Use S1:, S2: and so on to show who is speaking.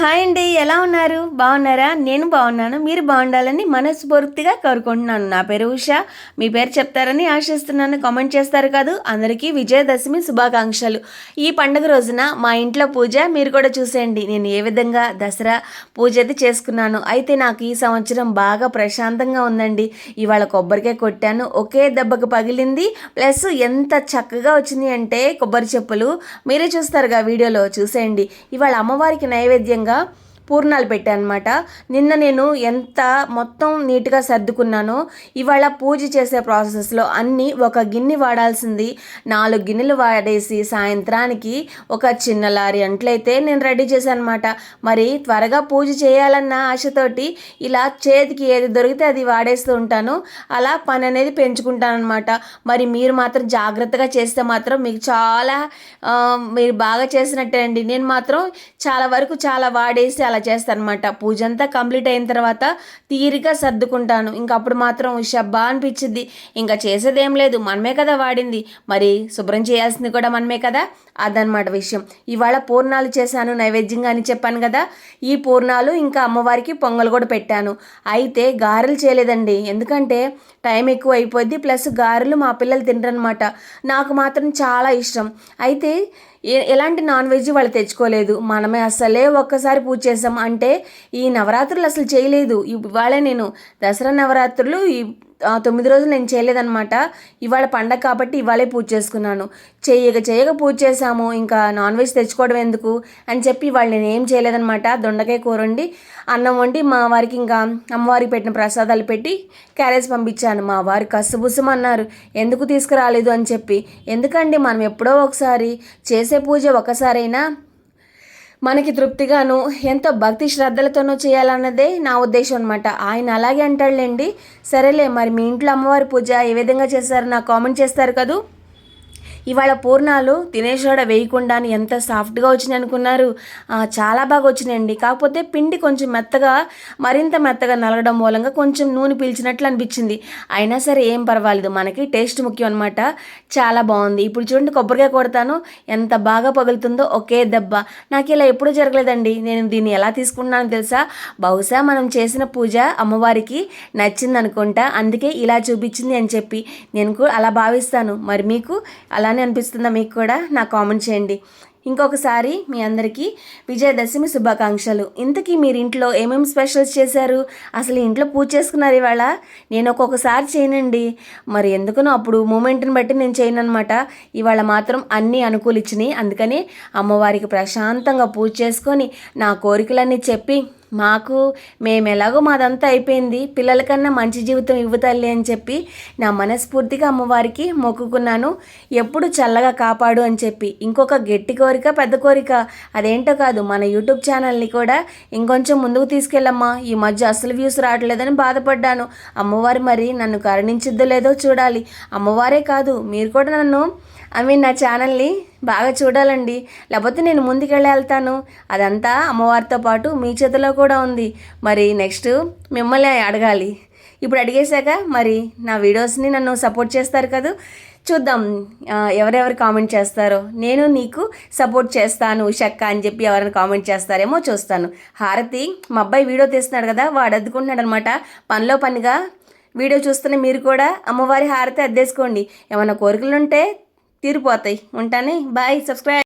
S1: Hi అండి ఎలా ఉన్నారు? బాగున్నారా? నేను బాగున్నాను మీరు బాగుండాలని మనస్ఫూర్తిగా కోరుకుంటున్నాను. నా పేరు ఉష మీ పేరు చెప్తారని ఆశిస్తున్నాను కామెంట్ చేస్తారు కాదు. అందరికీ విజయదశమి శుభాకాంక్షలు. ఈ పండుగ రోజున మా ఇంట్లో పూజ మీరు కూడా చూసేయండి. నేను ఏ విధంగా దసరా పూజ అయితే చేసుకున్నాను అయితే నాకు ఈ సంవత్సరం బాగా ప్రశాంతంగా ఉందండి. ఇవాళ కొబ్బరికాయ కొట్టాను ఒకే దెబ్బకు పగిలింది. ప్లస్ ఎంత చక్కగా వచ్చింది అంటే కొబ్బరి చెప్పులు. మీరే చూస్తారుగా వీడియోలో చూసేయండి. ఇవాళ అమ్మవారికి నైవేద్యంగా విధంగా పూర్ణాలు పెట్టాను అనమాట నిన్న నేను ఎంత మొత్తం నీట్గా సర్దుకున్నానో ఇవాళ పూజ చేసే ప్రాసెస్లో అన్నీ ఒక గిన్నె వాడాల్సింది. నాలుగు గిన్నెలు వాడేసి సాయంత్రానికి ఒక చిన్న లారీ అంట్లయితే నేను రెడీ చేశాను అనమాట మరి త్వరగా పూజ చేయాలన్న ఆశతోటి ఇలా చేతికి ఏది దొరికితే అది వాడేస్తూ ఉంటాను. అలా పని అనేది పెంచుకుంటాను అనమాట మరి మీరు మాత్రం జాగ్రత్తగా చేస్తే మాత్రం మీకు చాలా మీరు బాగా చేసినట్టే అండి నేను మాత్రం చాలా వరకు చాలా వాడేసి అలా చేస్తానమాట. పూజ అంతా కంప్లీట్ అయిన తర్వాత తీరిగా సర్దుకుంటాను. ఇంకా అప్పుడు మాత్రం షబ్బా అనిపించింది ఇంకా చేసేదేం లేదు. మనమే కదా వాడింది. మరి శుభ్రం చేయాల్సింది కూడా మనమే కదా? అదనమాట విషయం. ఇవాళ పూర్ణాలు చేశాను నైవేద్యంగా అని చెప్పాను కదా? ఈ పూర్ణాలు ఇంకా అమ్మవారికి పొంగల్ కూడా పెట్టాను. అయితే గారెలు చేయలేదండి. ఎందుకంటే టైం ఎక్కువ అయిపోద్ది. ప్లస్ గారెలు మా పిల్లలు తినరనమాట నాకు మాత్రం చాలా ఇష్టం. అయితే ఎలాంటి నాన్ వెజ్ వాళ్ళు తెచ్చుకోలేదు. మనమే అసలే ఒక్కసారి పూజ చేసాం అంటే ఈ నవరాత్రులు అసలు చేయలేదు. ఇవాళ నేను దసరా నవరాత్రులు ఈ తొమ్మిది రోజులు నేను చేయలేదన్నమాట. ఇవాళ పండగ కాబట్టి ఇవాళే పూజ చేసుకున్నాను. చేయక చేయక పూజ చేశాము. ఇంకా నాన్ వెజ్ తెచ్చుకోవడం ఎందుకు? అని చెప్పి వాళ్ళు నేను ఏం చేయలేదన్నమాట. దొండకాయ కూర వండి అన్నం వండి మా వారికి ఇంకా అమ్మవారికి పెట్టిన ప్రసాదాలు పెట్టి క్యారేజ్ పంపించాను. మా వారు కసుబుసమన్నారు. ఎందుకు తీసుకురాలేదు అని చెప్పి. ఎందుకండి మనం ఎప్పుడో ఒకసారి చేసే పూజ ఒకసారైనా మనకి తృప్తిగాను ఎంతో భక్తి శ్రద్ధలతోనూ చేయాలన్నదే నా ఉద్దేశం అనమాట ఆయన అలాగే అంటాడులేండి. సరేలే మరి మీ ఇంట్లో అమ్మవారి పూజ ఏ విధంగా చేశారు? నాకు కామెంట్ చేస్తారు కదూ. ఇవాళ పూర్ణాలు దినేష్ తినేసోడ వేయకుండా ఎంత సాఫ్ట్గా వచ్చినాయి అనుకున్నారు. చాలా బాగా వచ్చినాయండి. కాకపోతే పిండి కొంచెం మెత్తగా మరింత మెత్తగా నలగడం మూలంగా కొంచెం నూనె పీల్చినట్లు అనిపించింది. అయినా సరే ఏం పర్వాలేదు. మనకి టేస్ట్ ముఖ్యం అనమాట చాలా బాగుంది. ఇప్పుడు చూడండి కొబ్బరికాయ కొడతాను. ఎంత బాగా పగులుతుందో ఒకే దెబ్బ. నాకు ఇలా ఎప్పుడూ జరగలేదండి. నేను దీన్ని ఎలా తీసుకున్నానో తెలుసా? బహుశా మనం చేసిన పూజ అమ్మవారికి నచ్చింది అనుకుంటా అందుకే ఇలా చూపించింది అని చెప్పి నేను కూడా అలా భావిస్తాను. మరి మీకు అలానే అనిపిస్తుందా మీకు కూడా? నా కామెంట్ చేయండి. ఇంకొకసారి మీ అందరికీ విజయదశమి శుభాకాంక్షలు. ఇంతకీ మీరు ఇంట్లో ఏమేమి స్పెషల్స్ చేశారు? అసలు ఇంట్లో పూజ చేసుకున్నారు ఇవాళ? నేను ఒక్కొక్కసారి చేయనండి. మరి ఎందుకనో అప్పుడు మూమెంట్ని బట్టి నేను చేయను అనమాట ఇవాళ మాత్రం అన్నీ అనుకూలిచ్చినాయి. అందుకని అమ్మవారికి ప్రశాంతంగా పూజ చేసుకొని నా కోరికలన్నీ చెప్పి మాకు మేము ఎలాగో మాదంతా అయిపోయింది. పిల్లలకన్నా మంచి జీవితం ఇవ్వతల్లి అని చెప్పి నా మనస్ఫూర్తిగా అమ్మవారికి మొక్కుకున్నాను. ఎప్పుడు చల్లగా కాపాడు అని చెప్పి. ఇంకొక గట్టి కోరిక పెద్ద కోరిక. అదేంటో కాదు మన యూట్యూబ్ ఛానల్ని కూడా ఇంకొంచెం ముందుకు తీసుకెళ్ళమ్మా. ఈ మధ్య అసలు వ్యూస్ రావట్లేదని బాధపడ్డాను. అమ్మవారు మరి నన్ను కరుణించిద్దో లేదో చూడాలి. అమ్మవారే కాదు మీరు కూడా నన్ను ఐ మీన్ నా ఛానల్ని బాగా చూడాలండి. లేకపోతే నేను ముందుకెళ్ళి వెళ్తాను. అదంతా అమ్మవారితో పాటు మీ చేతిలో కూడా ఉంది. మరి నెక్స్ట్ మిమ్మల్ని అడగాలి. ఇప్పుడు అడిగేశాక మరి నా వీడియోస్ని నన్ను సపోర్ట్ చేస్తారు కదా? చూద్దాం ఎవరెవరు కామెంట్ చేస్తారో. నేను నీకు సపోర్ట్ చేస్తాను షక్క అని చెప్పి ఎవరైనా కామెంట్ చేస్తారేమో చూస్తాను. హారతి మా అబ్బాయి వీడియో తీస్తున్నాడు కదా వాడు అద్దుకుంటున్నాడు అనమాట పనిలో పనిగా వీడియో చూస్తున్న మీరు కూడా అమ్మవారి హారతి అద్దేసుకోండి. ఏమైనా కోరికలు ఉంటే తీరిపోతాయి. ఉంటానే. బాయ్. సబ్స్క్రైబ్